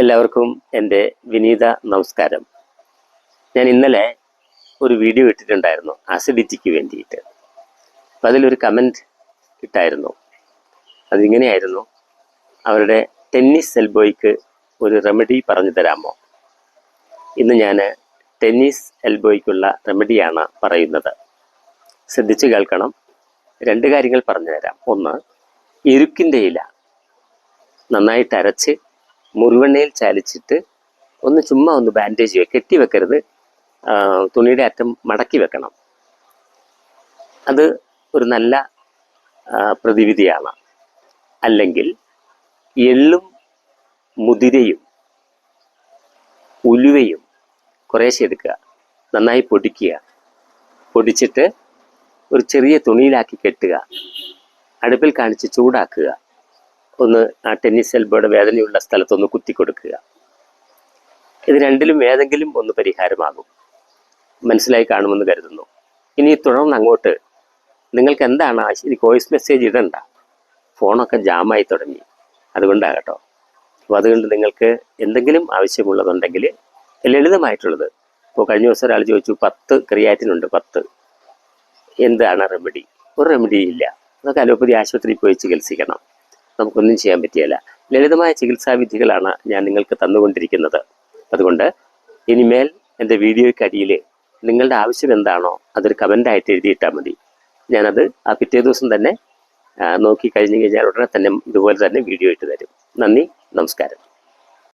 എല്ലാവർക്കും എന്റെ വിനീത നമസ്കാരം. ഞാൻ ഇന്നലെ ഒരു വീഡിയോ ഇട്ടിട്ടുണ്ടായിരുന്നു അസിഡിറ്റിക്ക് വേണ്ടിയിട്ട്. അപ്പം അതിലൊരു കമന്റ് ഇട്ടായിരുന്നു. അതിങ്ങനെയായിരുന്നു അവരുടെ ടെന്നീസ് എൽബോയ്ക്ക് ഒരു റെമഡി പറഞ്ഞു തരാമോ? ഇന്ന് ഞാൻ ടെന്നീസ് എൽബോയ്ക്കുള്ള റെമഡിയാണ് പറയുന്നത്. ശ്രദ്ധിച്ചു കേൾക്കണം. രണ്ട് കാര്യങ്ങൾ പറഞ്ഞു തരാം. ഒന്ന് എരുക്കിന്റെ ഇല നന്നായിട്ട് അരച്ച് മുറിവെണ്ണയിൽ ചാലിച്ചിട്ട് ഒന്ന് ചുമ്മാ ഒന്ന് ബാൻഡേജ് ചെയ്യുക കെട്ടി വെക്കരുത്. തുണിയുടെ അറ്റം മടക്കി വെക്കണം. അത് ഒരു നല്ല പ്രതിവിധിയാണ്. അല്ലെങ്കിൽ എള്ളും മുതിരയും ഉലുവയും കുറേശ്ശെ എടുക്കുക. നന്നായി പൊടിക്കുക. പൊടിച്ചിട്ട് ഒരു ചെറിയ തുണിയിലാക്കി കെട്ടുക. അടുപ്പിൽ കാണിച്ച് ചൂടാക്കുക. ഒന്ന് ആ ടെന്നീസ് എൽബോയുടെ വേദനയുള്ള സ്ഥലത്തൊന്ന് കുത്തി കൊടുക്കുക ഇത് രണ്ടിലും ഏതെങ്കിലും ഒന്ന് പരിഹാരമാകും. മനസ്സിലായി കാണുമെന്ന് കരുതുന്നു. ഇനി തുടർന്ന് അങ്ങോട്ട് നിങ്ങൾക്ക് എന്താണ് എനിക്ക് വോയിസ് മെസ്സേജ് ഇടണ്ട. ഫോണൊക്കെ ജാമായി തുടങ്ങി. അതുകൊണ്ടാകട്ടോ. അപ്പോൾ അതുകൊണ്ട് നിങ്ങൾക്ക് എന്തെങ്കിലും ആവശ്യമുള്ളതുണ്ടെങ്കിൽ ലളിതമായിട്ടുള്ളത്. ഇപ്പോൾ കഴിഞ്ഞ ദിവസം ഒരാൾ ചോദിച്ചു പത്ത് ക്രിയാറ്റിനുണ്ട് പത്ത്. എന്താണ് റെമഡി ഒരു റെമഡി ഇല്ല. അതൊക്കെ അലോപ്പതി ആശുപത്രിയിൽ പോയി ചികിത്സിക്കണം. നമുക്കൊന്നും ചെയ്യാൻ പറ്റിയല്ല. ലളിതമായ ചികിത്സാ വിധികളാണ് ഞാൻ നിങ്ങൾക്ക് തന്നുകൊണ്ടിരിക്കുന്നത്. അതുകൊണ്ട് ഇനിമേൽ എന്റെ വീഡിയോയ്ക്കടിയിൽ നിങ്ങളുടെ ആവശ്യം എന്താണോ അതൊരു കമന്റായിട്ട് എഴുതിയിട്ടാൽ മതി. ഞാനത് ആ പിറ്റേ ദിവസം തന്നെ നോക്കി കഴിഞ്ഞ് കഴിഞ്ഞാൽ ഉടനെ തന്നെ ഇതുപോലെ തന്നെ വീഡിയോ ഇട്ട് തരും. നന്ദി നമസ്കാരം.